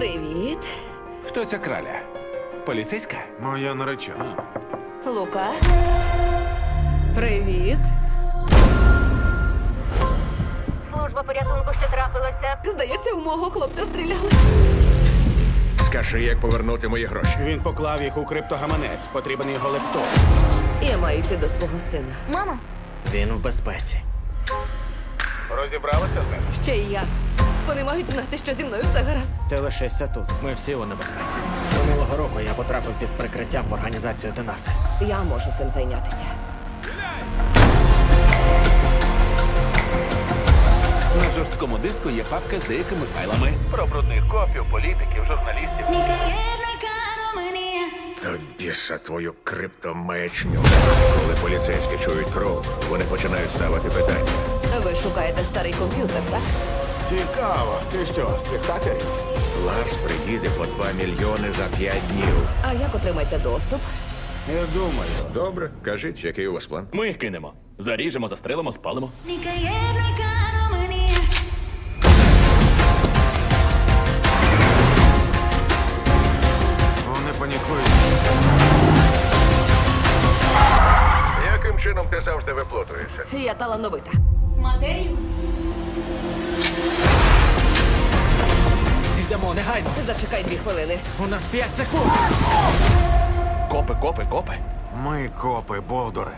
Привіт. Хто ця краля? Поліцейська? Моя наречена. Лука. Привіт. Служба порятунку, що трапилося. Здається, у мого хлопця стріляли. Скажи, як повернути мої гроші. Він поклав їх у криптогаманець. Потрібен його лептоп. Я маю йти до свого сина. Мамо, Він в безпеці. Розібралися з ним? Ще й як. Вони мають знати, що зі мною все гаразд. Ти лишишся тут. Ми всі у небезпеці. Минулого року я потрапив під прикриттям в організацію Тенаси. Я можу цим зайнятися. На жорсткому диску є папка з деякими файлами. Про брудних копів, політиків, журналістів. Та біса твою криптомаячню. Коли поліцейські чують кров, вони починають ставити питання. Ви шукаєте старий комп'ютер, так? Цікаво. Ти що, з цих хакерів? Ларс приїде по 2 мільйони за 5 днів. А як отримаєте доступ? Я думаю. Добре, кажіть, який у вас план? Ми їх кинемо. Заріжемо, застрелимо, спалимо. Вони панікують. Яким чином ти завжди виплутуєшся? Я талановита. Матерію? Йдемо негайно. Зачекай дві хвилини. У нас п'ять секунд. Копи, копи, копи. Ми копи, Болдоре.